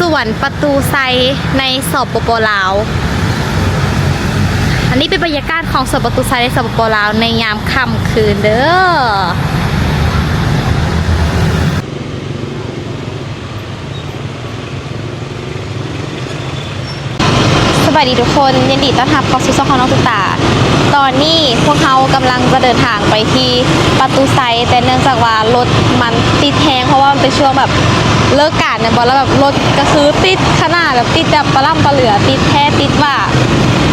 สวนประตูไซในสปปลาว อันนี้เป็นบรรยากาศของสวนประตูไซในสปปลาวในยามค่ำคืนเด้อ สวัสดีทุกคนยินดีต้อนรับเข้าสู่ช่องของน้องตุตา ตอนนี้พวกเขากำลังจะเดินทางไปที่ประตูไซแต่เนื่องจากว่ารถมันติดแหงเพราะว่ามันเป็นช่วงแบบเลิกการเนี่ยบอลแล้วแบบรถก็คือติดขนาดแบบติดแบบปลาล่ำปลาเหลือ ติดแท้ติดว่า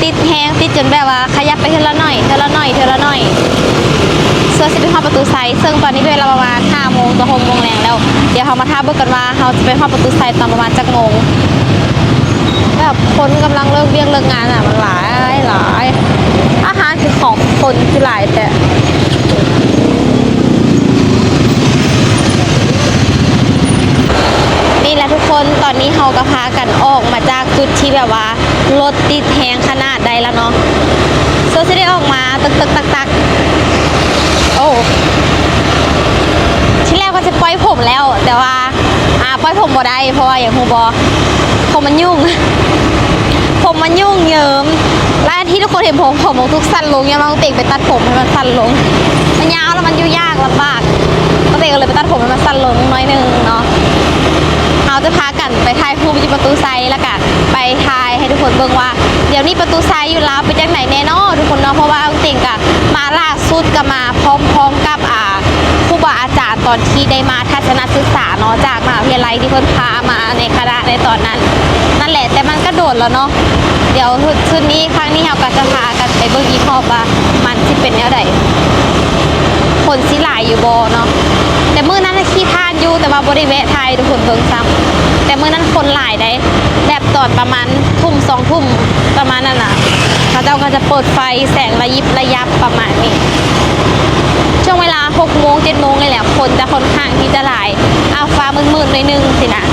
ติดแหงติดจนแบบว่าขยับไปเท่าละหน่อยเท่าละหน่อยเท่าละหน่อยเสื้อสิไปเข้าประตูไซส์ซึ่งตอนนี้เวลาประมาณ5โมงต่อ6โมงแรงแล้ว เดี๋ยวเรามาท้าเบิกกันว่าเราจะไปเข้าประตูไซส์ตอนประมาณจักโมง แบบคนกำลังเลิกเรียกเลิกงานอะมันหลายหลายอาหารคือของคนคือหลายแต่นี่แหละทุกคนตอนนี้เราก็พากันออกมาจากจุดที่แบบว่ารถติดแหงขนาดใดแล้วเนาะโซจะได้ออกมาตึกตึกตักตักโอ้ที่แรกก็จะปล่อยผมแล้ว แต่ว่าอ่าปล่อยผมบ่ได้เพราะว่าอย่างฮูบอ ผมมันยุ่ง ผมมันยุ่งเยิมและที่ทุกคนเห็นผมผมของทุกสั้นลงยังต้องเตะไปตัดผมให้มันสั้นลง มันยาวแล้วมันยุ่งยากลำบากก็เตะก็เลยไปตัดผมให้มันสั้นลงน้อยนึงเนาะเราจะพากันไปถ่ายรูปที่ประตูไซแล้วกันไปถ่ายให้ทุกคนเบิ่งว่า เดี๋ยวนี้ประตูไซอยู่แล้วไปจากไหนแน่เนอนทุกคนเนาะเพราะว่าเอาจริงๆกะมาล่าสุดก็มาพร้อมๆกับอ่าครูบาอาจ ตอนที่ได้มาทัศนศึกษาเนาะจากมหาวิทยาลัยที่เพิ่นพามาในคณะในตอนนั้น นั่นแหละแต่มันก็โดดแล้วเนาะเดี๋ยวชุดนี้ครั้งนี้เราก็จะพากันไปเบิ่งอีกรอบว่ามันสิเป็นแนวใด คนสิหลายอยู่บ่เนาะแต่มื้อนั้นขี้ทานอยู่แต่ว่าบ่ได้แวะไทยทุกคนเบิ่งซ้ำแต่มื้อนั้นคนหลายได้แบบตอนประมาณทุ่มสองทุ่มประมาณนั้นน่ะเขาเจ้าก็จะเปิดไฟแสงระยิบระยับประมาณนี้ช่วงเวลา6โมง7โมงเลยแหละคนจะค่อนข้างที่จะหลายอ้าฟ้ามืดๆหน่อยนึงสินะ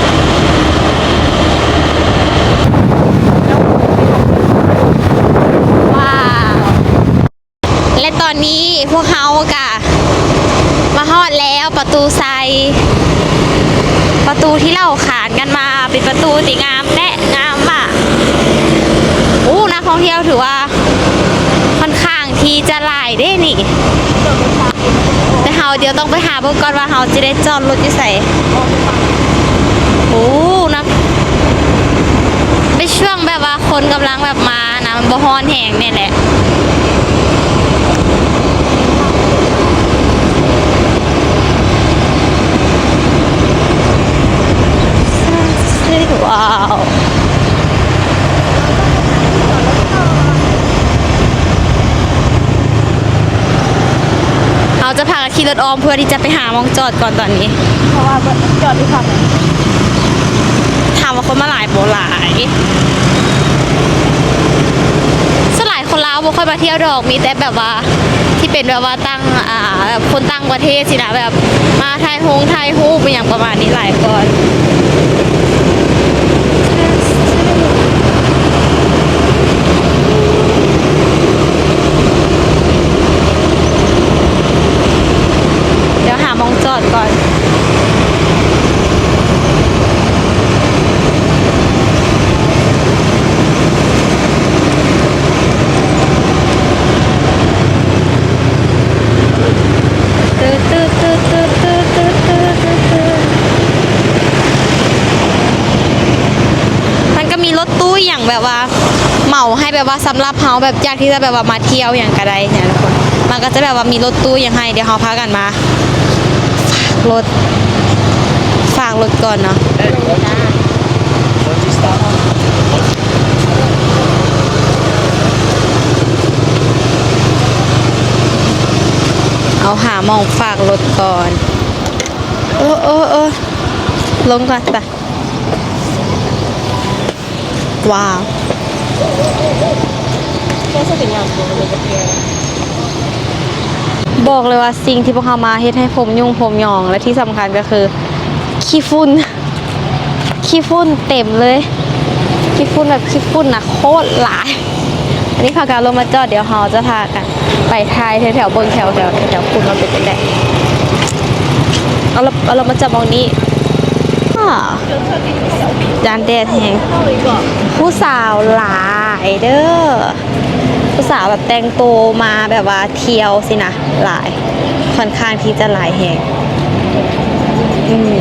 ว้าวและตอนนี้พวกเขากะ อดแล้วประตูไซประตูที่เราขานกันมา เป็นประตูสีงามและงามมากอู้นักท่องเที่ยวถือว่าค่อนข้างที่จะหลายเด้นี่แต่เฮาเดี๋ยวต้องไปหาเบิ่งก่อนว่าเฮาจะได้จอดรถอยู่ไสโอ้นักเป็นช่วงแบบว่าคนกำลังแบบมานะมันบ่ฮอนแหงเนี่ยแหละ ว้าวเราจะพากันขี่รถออมเพื่อที่จะไปหามองจอดก่อนตอนนี้ เพราะว่าจอดที่ฝั่งไหนถามว่าคนมาหลายโบหลายสลายคนลาวบ่ค่อยมาเที่ยวดอกมีแต่แบบว่าที่เป็นแบบว่าตั้งอ่าแบบคนตั้งประเทศสินะแบบมาไทยฮงไทยฮูปเป็นอย่างประมาณนี้หลายก่อน แบบว่าสำหรับเฮาแบบอยากที่จะแบบว่ามาเที่ยวอย่างกระไดเนี่ยทุกคนมันก็จะแบบว่ามีรถตู้อย่างให้เดี๋ยวเฮาพากันมาฝากรถฝากรถก่อนเนาะเอาหามองฝากรถก่อนเออเออเออลงก่อนไปว้าว แค่สติงามตัวเลยก็เพียงบอกเลยว่าสิ่งที่พวกเขามาเฮ็ดให้ผมยุ่งผมหยอง และที่สำคัญก็คือขี้ฝุ่นขี้ฝุ่นเต็มเลยขี้ฝุ่นแบบขี้ฝุ่นนะโคตรหลาย อันนี้พากาลงมาจอดเดี๋ยวเราจะพากัน ไปทายแถวๆบนแถวแถวแถวๆฝุ่นมันเป็นยังไงเอาเราเอาเรามาจับมองนี้อ่ จานแดดแหงเข้าอีกก่อนผู้สาวหลายเด้อผู้สาวแบบแต่งตัวมาแบบว่าเที่ยวสินะหลาย ค่อนข้างที่จะหลายแหงอืม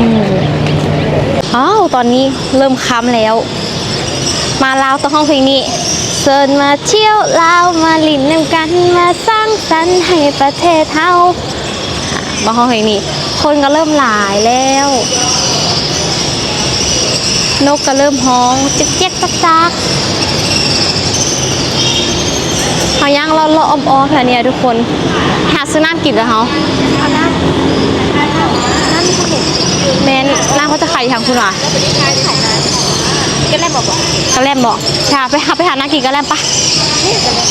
อืมอ้าวตอนนี้เริ่มค่ำแล้ว มาลาวต้องห้องเพลงนี้เซินมาเที่ยวลาวมาลินน้ำกันมาสร้างสรรค์ให้ประเทศเฮา มาห้องเพลงนี้ คนก็เริ่มหลายแล้ว นกก็เริ่มฮ้องจ๊กเจ๊กจักจักเขาย่างเลาะเลาะอ้อมอ้อมค่ะเนี่ยทุกคน หาซื้อน้ำกินแล้วเขาเอาน้ำน้ำมีขนมแม่นน้ำเขาจะขายทางคุณวะแล้วไปที่ท้ายขายน้ำก็แลบบอกว่ากระแลมบอกใช่ไปหาไปหาน้ำกินกระแลมปะนี่กันเลย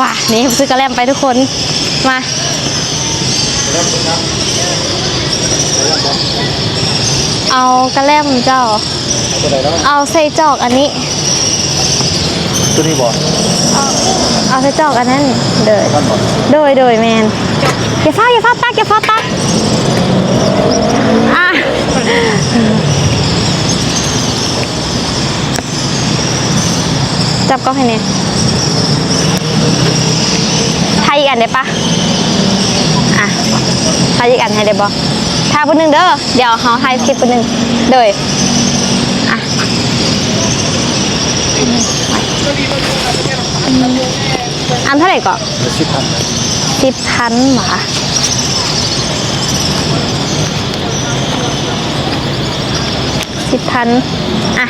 ว้านี่ซื้อกระแลมไปทุกคนมา เอากระแลมเจ้า ตัวไหนเนาะเอาใส่จอกอันนี้ ตัวนี้บอกเอาใส่จอกอันนั้นเดยท่านบอกโดยโดยแมนอย่าฟ้าอย่าฟ้าตักอย่าฟ้าตักอะจับก็ให้เนี่ยทายอีกอันได้ปะอ่ะทายอีกอันให้ได้บ่ทายปุ่นหนึ่งเด้อ เดี๋ยวเขาทายคลิปปุ่นหนึ่งเดยอะอันเท่าไหร่ก่อนไม่สิบพันสิบพันหมาสิบพันอะ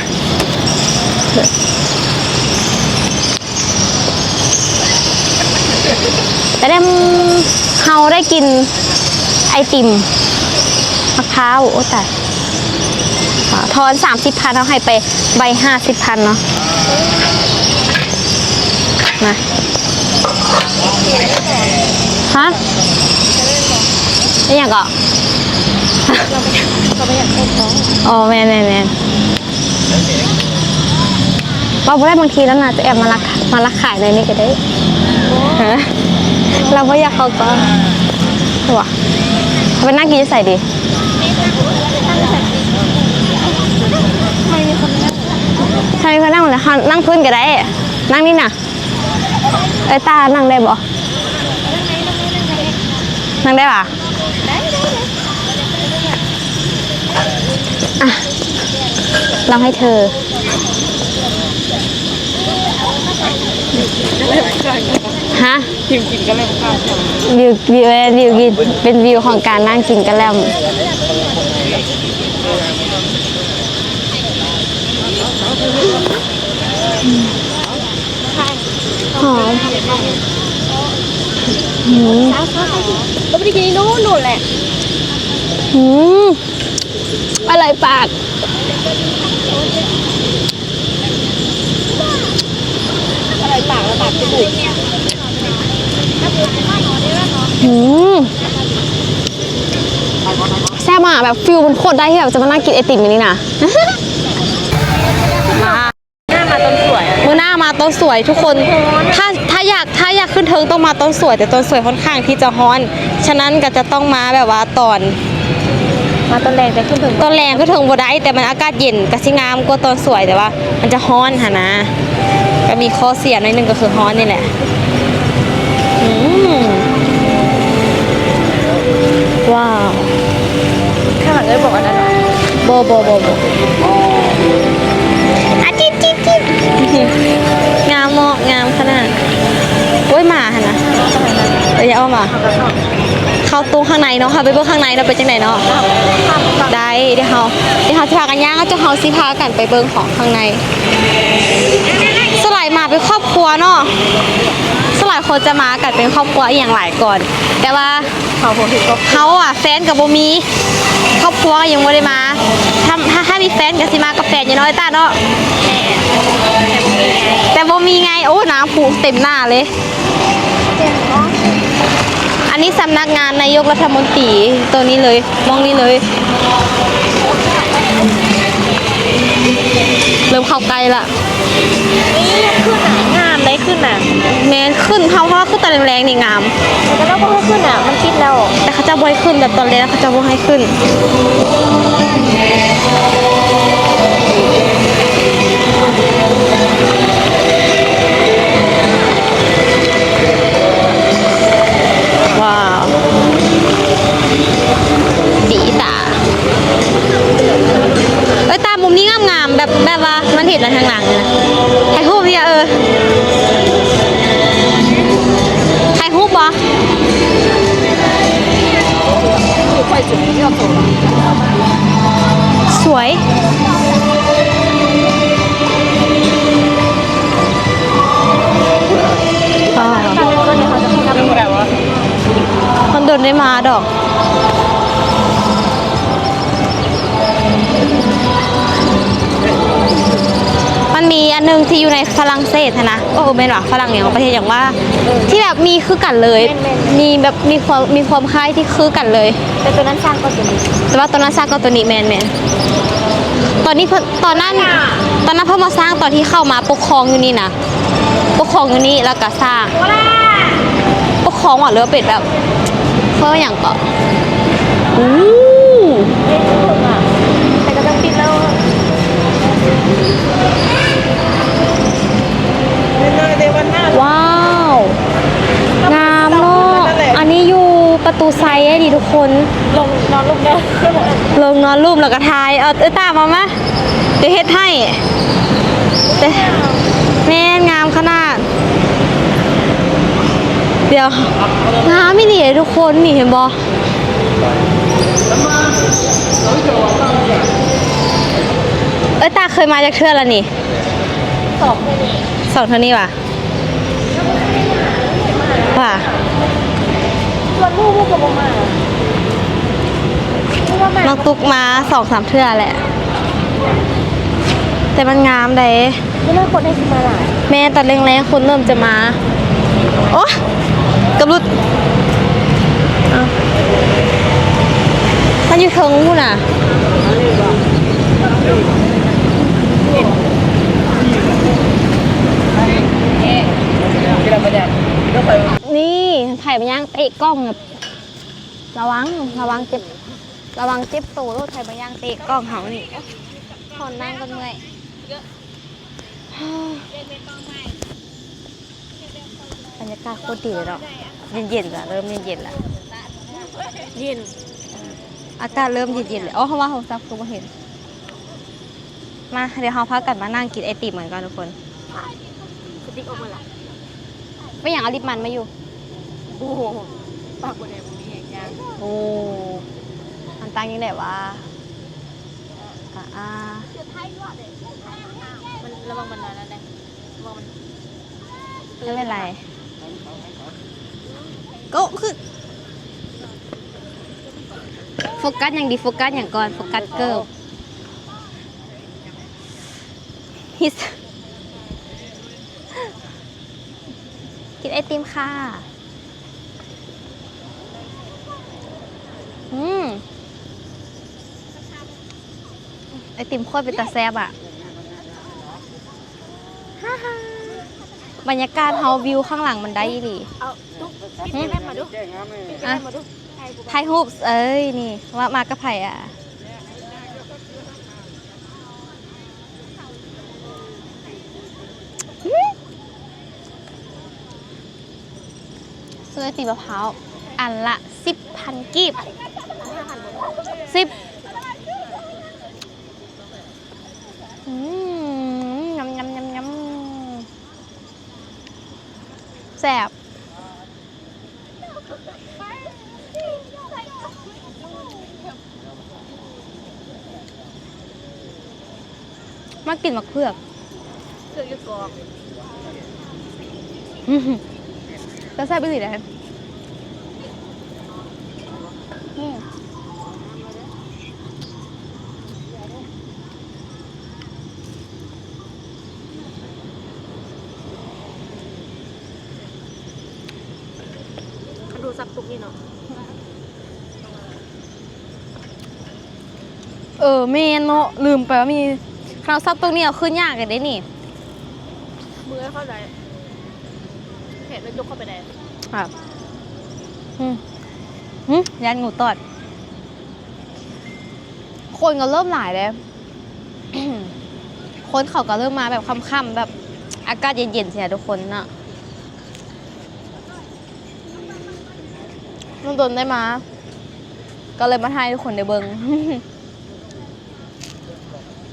แต่ได้เฮาได้กินไอติมมะพร้าวโอ้แต่ทอนสามสิบพันเอาให้ไปใบห้าสิบพันเนาะมาฮะนี่อย่างก็ก็ไม่อยากเต้นน้องอ๋อแมนแมนแมนเราไม่ได้บางทีแล้วนะจะแอบมาลักมาลักขายในนี้ก็ได้ฮะ เราไม่อยากเขาก็หัวไปนั่งกินจะใส่ดีไม่มีคนนั่งใช่เขานั่งเลยนั่งพื้นก็ได้ นั่งนี่น่ะเอ้ตา นั่งได้บ่นั่งได้ป่ะลอะเราให้เธอ ฮะกินกินก็เลยข้าววิววิววิวกินเป็นวิวของการนั่งกินกันแล้วหอมหืมเช้าเช้าเช้าก็ไม่ได้กินนู่นนู่นแหละหืมอะไรปาก อะไร ปากแล้วปากจะบุกหืมแซ่บมากแบบฟิลมันโคตรได้ที่แบบจะมานั่งกินไอติมอย่างนี้นะมาหน้ามาต้นสวยอะมือหน้ามาต้นสวยทุกคน ถ้าถ้าอยากถ้าอยากขึ้นเทิงต้องมาต้นสวย แต่ต้นสวยค่อนข้างที่จะฮ้อน ฉะนั้นก็จะต้องมาแบบว่าตอน มาต้นแรงแต่ขึ้นถึงตอนแรงก็ถึงบ่ได้แต่มันอากาศเย็นก็สิงามกว่าตอนสวยแต่ว่า มันจะฮ้อนหะนะ ก็มีข้อเสียหน่อยหนึงก็คือฮ้อนนี่แหละอืมว้าวข้างหลังเลยบอกอันนั้นเหรอโบโบโบโบอะจิ๊บจิ๊บจิ๊บงามเหมาะงามขนาดโอ้ยหมาหะนะเอ้ยอย่าเอามา เข้าตู้ข้างในเนาะค่ะไปเบิ่งข้างในเนาะเป็นจังไหนเนาะได้เดี๋ยวเฮาเดี๋ยวเฮาสิพากันย่างก็จะเฮาสิพากันไปเบิ่งของข้างในสลายมา เป็นครอบครัวเนาะสลายคนจะมากันเป็นครอบครัวอหย่างหลายก่อน แต่ว่าเขาผมผิดก็เขาอะแฟนกับโบมี ครอบครัวก็ยังไม่ได้มาถ้าถ้าถ้ามีแฟนก็สิมากับแฟนอย่างน้อยตาเนาะแต่โบมีไงโอ้น้ำผูเต็มหน้าเลยเต้นเนาะอันนี้สำนักงานนายกรัฐมนตรีตัวนี้เลยมองนี้เลยเริ่มเข้าใกล้ละนี่ ขึ้นหนางามเลยขึ้นน่ะแมนขึ้นเพราะว่าขึ้นตอนแรงๆนี่งาม แต่ก็ต้องให้ขึ้นอะ มันปิดแล้วแต่เขาจะบอยขึ้นแบบตอนแรกเขาจะบอยให้ขึ้น นี้งามๆแบบแบบว่ามันเห็นอะไรทางหลังเลยนะถ่ายรูปเนี่ยเออถ่ายรูปปะค่อยจุดที่เราส่งสวยอ่าตอนนี้เขาจะทำอะไรวะมันโดนได้มาดอก มีอันหนึงที่อยู่ในฝรั่งเศสนะโอ้เป็นหรอฝรั่งอย่างประเทศอย่างว่า ที่แบบมีคือกันเลย มีแบบมีความมีความคล้ายที่คือกันเลย แต่ตัวนั้นสร้างก็จะมีแต่ว่าตอนนั้นสร้างก็ตัวนี้แมนแมนตอนนี้ตอนนั้นตอนนั้นเพิ่งมาสร้างตอนที่เข้ามาปกครองอยู่นี่นะปกครองอยู่นี่แล้วก็สร้างปกครองหว่ะเรือเป็ดแบบเพื่ออย่างก็อู้ เล่นถึงอะ แต่ก็ต้องปิดแล้ว ว้าว งามเนาะอันนี้อยู่ประตูไซด์ไอ้ดิทุกคนลงนอนลงได้ลงนอนรูปแล้วก็ทาย เอาเอ้ยตามมามาเดี๋ยวเฮ็ดให้เดี๋ยวแม่นงามขนาด เดี๋ยวงามไม่หนีเลยทุกคนนี่เห็นบอเอ้ยตาเคยมาจากเทื่อแล้วนี่สองเลยนี่สองเท่านี้ว่ะ ว่ะส่วนลูกลูกกับมาลูกว่ามาน้องตุ๊กมาสองสามเทื่อแหละ แต่มันงามเลยไม่น่าคนให้ขึ้นมาหลายแม่ตัดแรงๆคนเริ่มจะมา โอ้กับรุดเอามันอยู่เทิงกูน่ะ นี่ถ่าย ไปย่างเตะกล้องแบบระวังระวังเจ็บระวังเจ็บตัวรถถ่ายไปย่างเตะกล้องเขานี่ทนนั่งก็เมื่อยบรรยากาศโคตรดีเลยเนาะเย็นๆละเริ่มเย็นๆละเย็นอากาศเริ่มเย็นๆเลยอ๋อเขาว่าเขาซับคือมาเห็น มาเดี๋ยวเราพักกันมานั่งกินไอติมเหมือนกันทุกคนสติ๊กออกมาละไม่อย่างเอาลิปมันมาอยู่ โอ้โหปากบนไหนบนนี้แหงยางโอ้มันตั้งยังไงวะอ่าอ่ามันระวังมันนานแล้วนะระวังมันไม่เป็นไร ก็คือโฟกัสอย่างดีโฟกัสอย่างก่อนโฟกัสเกิร์ลฮิสกินไอติมค่ะ อืม ไอติมโคตรเป็นตาแซบอะฮ่าฮ่าบรรยากาศเฮาวิวข้างหลังมันได้อีหลีเอาตุ๊กปิดแม่มาดูปิดแม่มาดูใครกูถ่ายรูปเอ้ยนี่ว่ามากับไผ่อะซื้อไอติมมะพร้าวอันละสิบพันกีบสิบ อืมยำยำยำยำแซ่บมากลิ่นมะเขือกเสือกอยู่กองอื้อหือแล้วแซ่บไปสิเลยอืม ดูซับตุ๊กนี่เนาะ เออเมนเนาะลืมไปว่ามีคราวซับตรงนี้เอาขึ้นยากกันได้นี่มือเข้าใจจแล้วยกเข้าไปได้ครับอืมอืมยันงูตอด คนก็เริ่มหลายแล้วคนเขาก็เริ่มมาแบบค่ำๆแบบอากาศเย็นๆเสียทุกคนเนาะนุ่นโดนได้มา ก็เลยมาให้ทุกคนได้เบิงอืม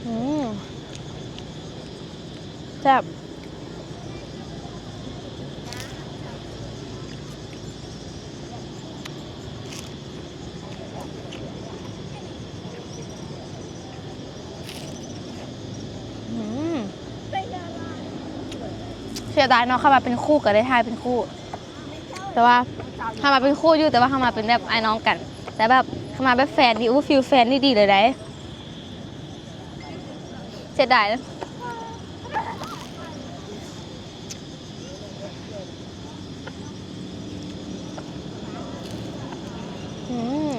แซ่บอืมเสียดายเนาะเข้ามาเป็นคู่ก็ได้ทายเป็นคู่ แต่ว่าเข้ามาเป็นคู่อยู่แต่ว่าเข้ามาเป็นแบบไอ้น้องกัน แต่แบบเข้ามาแบบแฟนดีอู้ฟิลแฟนนี่ดีเลยได้ เสียดายนะ อืม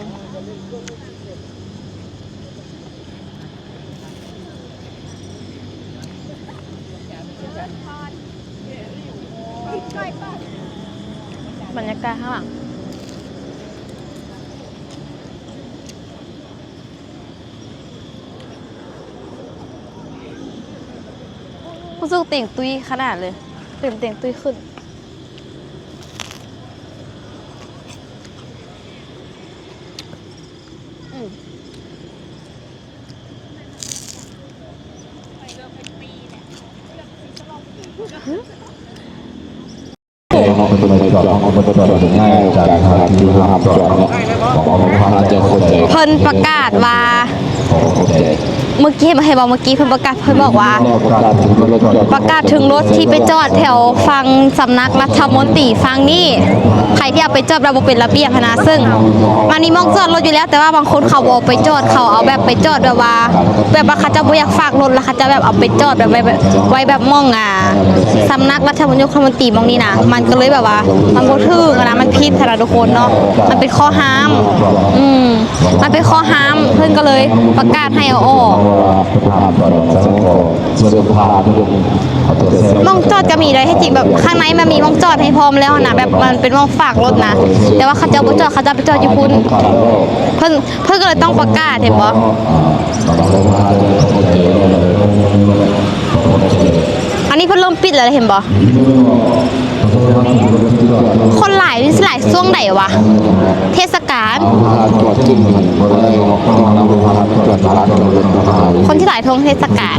บรรยากาศข้างหลังรู้สึ กเต่งตุยขนาดเลย เต่งเต่งตุยขึ้น ห้องประตูไปจอดห้องประตูจอดถึงง่ายจากทางที่ห้ามจอดเนี่ยของพระเจ้าคนใจเพิ่นประกาศว่า ของคนใจ เมื่อกี้มาให้บอกเมื่อกี้เพิ่นประกาศเพิ่นบอกว่า ประกาศถึงรถที่ไปจอดแถวฟังสำนักรัฐมนตรีฟังนี่ใครที่เอาไปจอดระบบเป็นระเบียบนะซึ่งมันมีมองจอดรถอยู่แล้ว แต่ว่าบางคนเขาบอไปจอดเขาเอาแบบไปจอดแบบว่า แบบว่าเขาจะบ่อยากฝากรถแล้วเขาจะแบบเอาไปจอดแบบไว้แบบมองอะสำนักรัฐมนตรีมองนี่นะมันก็เลยแบบว่า มันบ่ถึงนะมันผิดสำหรับทุกคนเนาะมันเป็นข้อห้าม อืมมันเป็นข้อห้ามเพิ่นก็เลยประกาศให้เอาออกห้ามจอดสังกอส่วนพาทุกเอาตัวเซลมองจอดก็มีเลยให้จริงแบบข้างในมันมีมองจอดให้พร้อมแล้วนะแบบมันเป็นมองฝากรถนะ แต่ว่าเขาจะเอาไปจอดเขาจะไปจอดอยู่พุ่นเพิ่นเพิ่นก็เลยต้องประกาศเห็นบ่อันนี้เพิ่นเริ่มปิดแล้วเห็นบ่ คนหลายนี่สิหลายช่วงไหนวะ เทศกาล คนที่หลายทงเทศกาล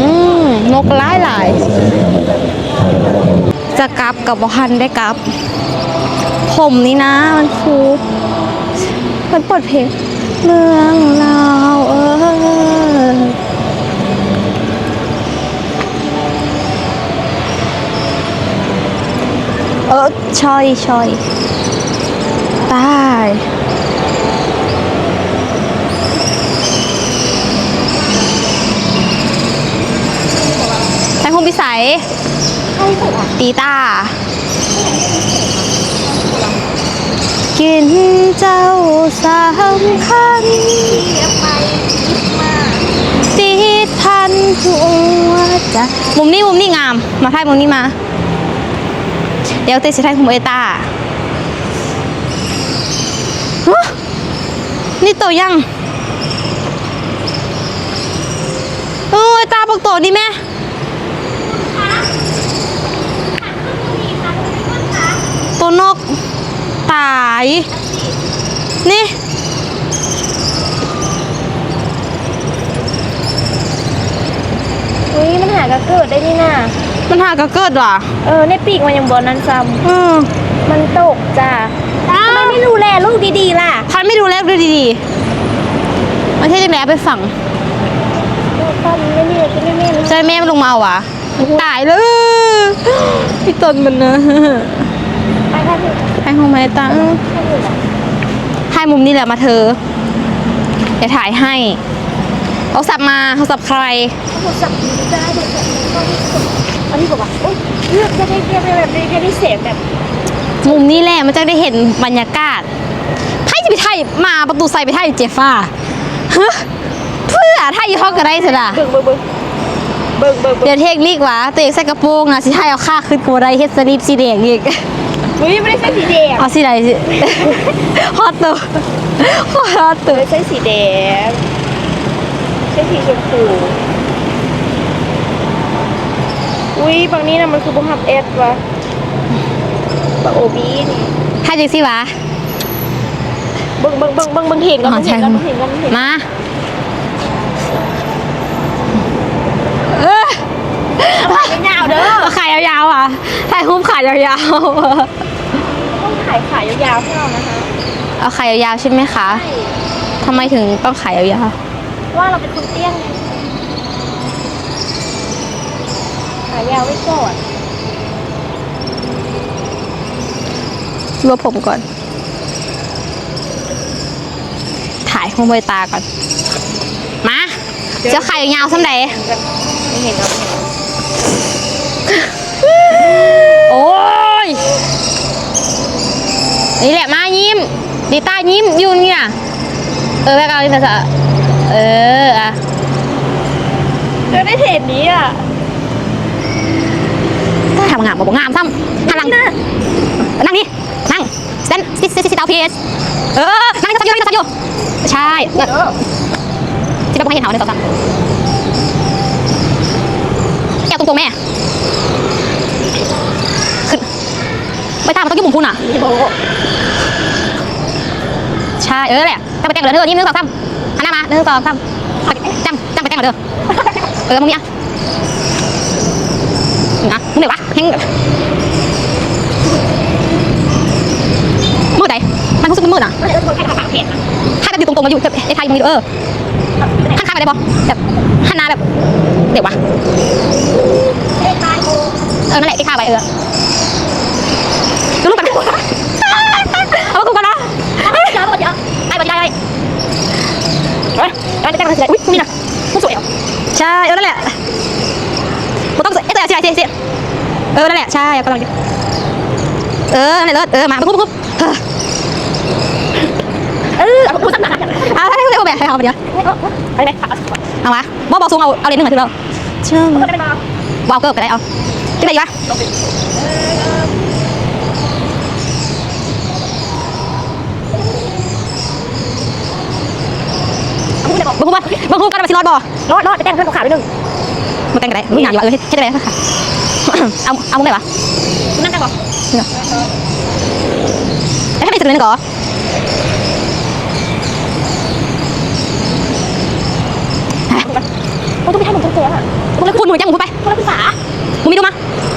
อืมนกหลายหลาย จะกลับกับบ่ทันได้กลับ ผมนี่นะมันฟูมันเปิดเพลงเมืองลาวเออ เออชอยชอยตายแทงคงพิสัยตีตากินเจ้าสามคันติดพันหัวใจมุมนี้มุมนี้งาม มาถ่ายมุมนี้มา เดี๋ยวเตสิถ่ายคุมเอตาฮะนี่โตยังเออไอตาบอกโตนี่แม่ตัวนกตาย นี่อุ้ยมันหากระเกิดได้นี่น่ะ มันหากระเกิดว่ะเออในปีกมันยังบอนั้นซ้เออำมันตกจ้าทำไมไม่ดูแลลูกดีๆล่ะ พันไม่ดูแลดูดีๆมันใช่จังไหนเอาไปฝังลูกตอนไม่มีก็ไม่มีใช่แม่มันลงมาเอาวะตายเลยพี่ตนมันนะไปค่ะพี่ให้ห้องไม้ตาเออให้อยู่ล่ะให้มุมนี้แหละมาเธอเดี๋ยวถ่ายให้เอาสับมาเอาสับใคร โทรศัพท์ดีจ้าโทรศัพท์ก็ที่สุ ดอันนี้บอกว่าโอ๊ยเลือกจะได้เรียกแบบได้ได้เสียงแบบมุมนี้แหละมันจะได้เห็นบรรยากาศ ไทยจะไปไทยมาประตูใส่ไปไทยเจฟ้าฮะเพื่อไทยอยู่ห้องก็ได้เถอะล่ะเบิ่งเบิ่งเบิ่งเบิ่งเบิ่งเบิ่งเดี๋ยวเทคนิควะตัวเองใส่กระโปรงนะสิให้เอาค่าขึ้นกูได้เฮ็ดสลิปสีแดงอีกอุ้ยไม่ได้ใช้สีแดงเอาสีไหนสิฮอตตัวฮอตตัวไม่ใช่สีแดงใช่สีชมพู อุ้ยบางนี้นะมันคือบุหับเอสวะบะโอบีนี่ถ้าจังสิวะเบิ่งเบิ่งเบิ่งเบิ่งเบิ่งเห็นก่อนอ๋อเบิ่งเห็นก่อนใช่เบิ่งเห็นก่อนเบิ่งเห็นมาเออถ่ายยาวๆเด้อเอาขายยาวๆอะถ่ายรูปขายยาวต้องถ่ายขายยาวๆให้เรานะคะๆเอาขายยาวๆใช่ไหมคะทำไมถึงต้องขายยาวว่าเราเป็นคนเตี้ยงไงขายาวไว้ก่อนๆรวบผมก่อน ถ่ายข้างบนตาก่อน มาเจะขายยาวๆซ้ำใดไม่เห็นเราไม่เห็นโอ้ย นี่แหละมายิ้มดีตายิ้มอยู่นี่น่ะเออแม่กเอาดิภาษาเอออะเธอได้เห็นนี้อะ ทำงานบอกงามซ้ำหันหลังนั่งนี่นั่งเส้นซิซิซิซิดาวพีเอสเออนั่งนี่ก็ซับอยู่นั่งนี่ก็ซับอยู่ใช่เออที่เราไม่เห็นเขาในตัวซ้ำแก้วตรงๆแม่ขึ้นไม่ตามมันต้องอยู่มุมคุณอะนี่โบใช่เออแหละตั้งไปแต่งเลยเธอนี่หนึ่งสองสามหันหน้ามาหนึ่งสองสามจังจังไปแต่งเลยเธอเออมึงเนี่ยนะ มึงเดี๋ยววะเฮงมืดไหนมันรู้สึกมันมืดอะมันจะโดนแค่ปากเห็นนะถ้าแบบอยู่ตรงๆมาอยู่แบบไอ้ไทยมึงอยู่เออหันข้างไปได้ปะแบบหันหน้าแบบเดี๋ยววะเอ้ยตายโบเออนั่นแหละไอ้ข้าไปเออดูรูปกันเอามาคุยกันนะเยอะหมดเยอะไอ้บอลได้ไอ้เฮ้ยไอ้แต่งมาสิอุ้ยนี่นะผู้สวยอะใช่เออนั่นแหละบ่ต้องสวยเอ๊ะแต่สิสิสิ เออนั่นแหละใช่กำลังเออนั่นแหละเลิศเออมาปุ๊บปุ๊บเออเออเอาพูดสักหน่อยเอาให้ให้แบบให้เอาไปเดี๋ยวไปไหมเอามาบ่บอกสูงเอาเอาเลนหนึ่งมาถึงเราเชื่อมบอาเกิบไปได้เอาที่ไหนวะบางคนว่บางคนกันมาสิรอดบ่รอดรอดไปแต่งเพื่อนขาวๆนิดนึงมาแต่งกันได้มึงหนาอยู่วะเออเฮ็ดได้ไหมค่ะ เอาเอามึงได้ปะนั่งกันก่อนเอ้ยให้ไปถึงเลยก่อนมันต้องไปทำเหมือนเจ๊อะมึงเลยพูดมึงแจ้งมึงพูดไปคนละภาษามึงมีดูมา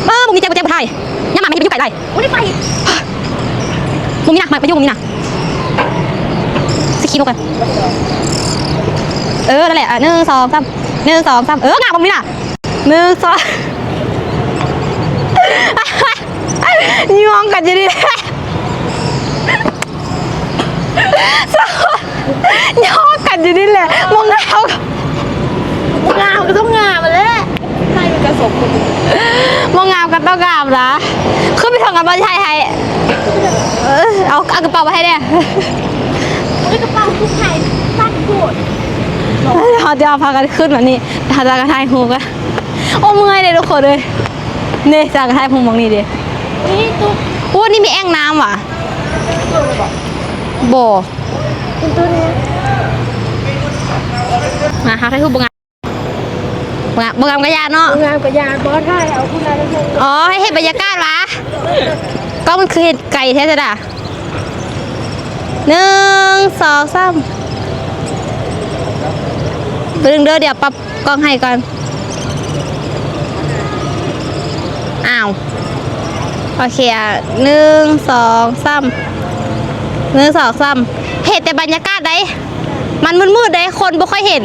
เออมึงมีแจ้งกูแจ้งกูไทยยังมาไม่ได้ไปยุ่งไก่ได้ไม่ได้ไปมึงมีนะมาไปยุ่งมึงมีนะสกีนกกันเออนั่นแหละอะหนึ่งสองสามหนึ่งสองสามเอองามมึงมีนะหนึ่งสอง ยองกันจะดิยองกันจะดิแหละมึงเอางามก็ต้องงามมาแล้วใช่เป็นกระสบมองงามกันต้องงามนะขึ้นไปทางกันบ้านชายให้เออเอาเอากระเป๋ามาให้เนี่ยมันกระเป๋าทุกไทยสั้นโคตรเขาจะเอาพากันขึ้นแบบนี้เขาจะกระทายหูกันโอ้เมื่อยเลยทุกคนเลย เนี่ยจะกระทายหูมองนี่ดินี่ตุ๊กอู้นี่มีแอ่งน้ำว่ะโบเป็นตัวนี้มาหาใครหูบงามบงามบงามกระยาเนาะงามกับยาบอสไทยเอาคุณนายทั้งอ๋อให้เห็นบรรยากาศวะก็มันคือเห็ดไก่แท้จ้ะหนึ่งสองสามดึงเด้อเดี๋ยวปรับกล้องให้ก่อน อ้าวโอเคอะหนึ่งสองสามหนึ่งสองสามเห็นแต่บรรยากาศได้ มันมืดๆได้คนบ่ค่อยเห็น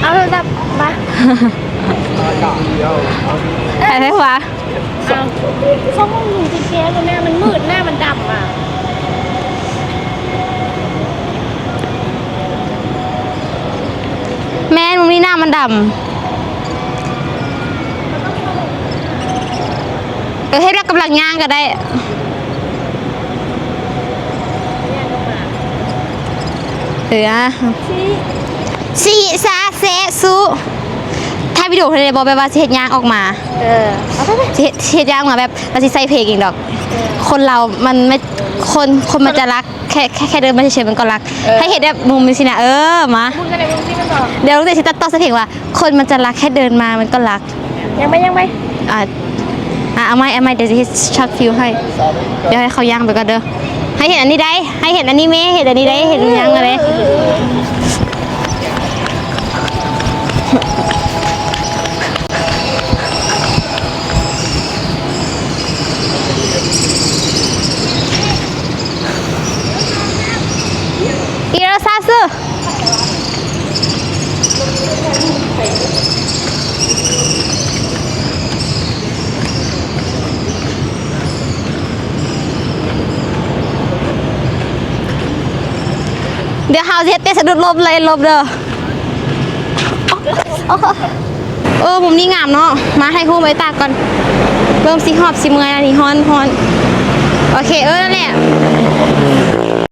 เอาเลยแบบมา อะไรวะเอาช่องห้องหนูจริงๆแล้วแม่มันมืดหน้ามันดำอะแม่มึงนี่หน้ามันดเออให้เรากำลังย่างก็ได้เอออะสีซาเซซุถ้า วิดีโอเธอได้บอกไปว่าสิเฮ็ดย่างออกมาเออเอาไปไปสิเฮ็ดสิเฮ็ดย่างมาแบบเราสิใส่เพลงอีกดอก คนเรา มันไม่ คน คนมันจะรัก แค่แค่แค่เดินมาเฉยๆมันก็รัก ให้เห็นแบบมุมนี้สินะ เออ มาพูดกันในวงที่มันบอกเดี๋ยวลูกเต๋สิตัดต่อสักเพลงว่า คนมันจะรักแค่เดินมา มันก็รัก ยังไม่ยังไม่อะอะเอาไม่เอาไม่เดี๋ยวจะช็อตฟิวให้ เดี๋ยวให้เขาย่างไปก่อนเด้อ ให้เห็นอันนี้ได้ ให้เห็นอันนี้ไหมเห็นอันนี้ได้ เห็นย่างอะไร อีโรซาซึเดี๋ยวเฮาสิเฮ็ ดลบเลยลบเด้อเออมุมนี้งามเนาะมาให้คู่ไว้ตากก่อนเริ่มสิหอบสิเมื่อยอันนี้ฮอนฮอนโอเคเออนั่นแหละ